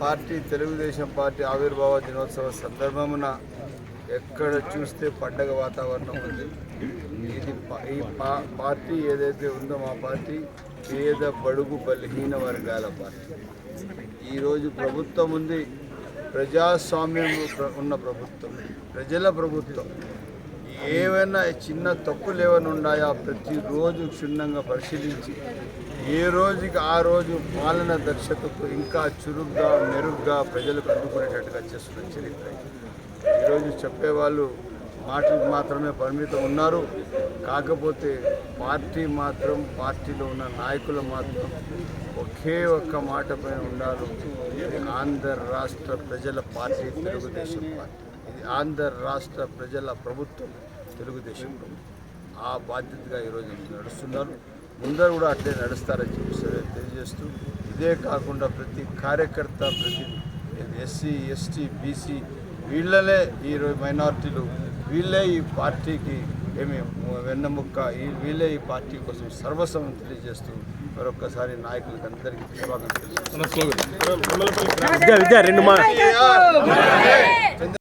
Party Telugu Desam party ఆవిర్భావ దినోత్సవ సందర్భమున ఎక్కడ చూస్తే పండగ వాతావరణం ఉంది? ఇది పా- ఈ పా- పార్టీ ఏదైతే ఉందో మా పార్టీ పేద బడుగు బలహీన వర్గాల పార్టీ. ఈరోజు ప్రభుత్వం ఉంది. ప్రజాస్వామ్యం ప్ర- ఉన్న ప్రభుత్వం. ప్రజల ప్రభుత్వం. ఏవైనా చిన్న తప్పులు ఏమైనా ఉన్నాయా? ప్రతిరోజు క్షుణ్ణంగా పరిశీలించి ఏ రోజుకి ఆ రోజు పాలన దక్షతకు ఇంకా చురుగ్గా మెరుగ్గా ప్రజలకు అందుకునేటట్టుగా చేస్తున్న చరిత్ర ఈరోజు చెప్పేవాళ్ళు మాటలకు మాత్రమే పరిమితం ఉన్నారు. కాకపోతే పార్టీ మాత్రం పార్టీలో ఉన్న నాయకులు మాత్రం ఒకే ఒక్క మాటపై ఉన్నారు. ఇది ఆంధ్ర రాష్ట్ర ప్రజల పార్టీ తెలుగుదేశం పార్టీ. ఇది ఆంధ్ర రాష్ట్ర ప్రజల ప్రభుత్వం తెలుగుదేశం ప్రభుత్వం. ఆ బాధ్యతగా ఈరోజు నడుస్తున్నారు. ముందర కూడా అట్లే నడుస్తారని చెప్పి సరే తెలియజేస్తూ ఇదే కాకుండా ప్రతి కార్యకర్త ప్రతి ఎస్సీ ఎస్టీ బీసీ వీళ్ళలే ఈరోజు మైనార్టీలు వీళ్ళే ఈ పార్టీకి ఏమి వెన్నముక్క ఈ వీళ్ళే ఈ పార్టీ కోసం సర్వస్వం తెలియజేస్తూ మరొక్కసారి నాయకులకు అందరికీ శుభాకాంక్షలు.